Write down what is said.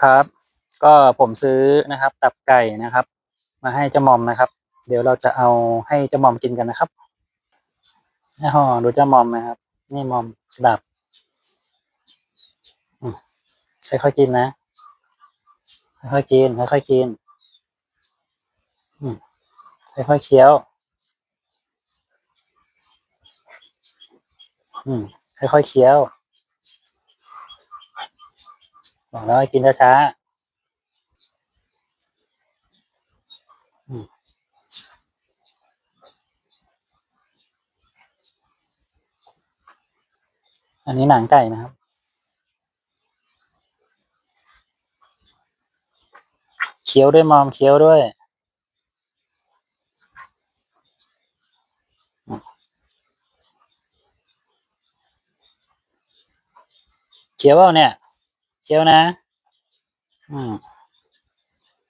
ครับ ก็ผมซื้อนะครับ ตับไก่นะครับ มาให้เจ้ามอมนะครับ เดี๋ยวเราจะเอาให้เจ้ามอมกินกันนะครับนี่ห่อดูเจ้ามอมนะครับ นี่มอมดับค่อยๆกินนะค่อยๆกินค่อยๆกินค่อยๆเคี้ยว อืมค่อยๆเคี้ยว บอกแล้วให้กินช้าๆอันนี้หนังไก่นะครับ เคี้ยวด้วยมอมเคี้ยวด้วยเคี้ยวเปล่าเนี่ย ఏమన్నా?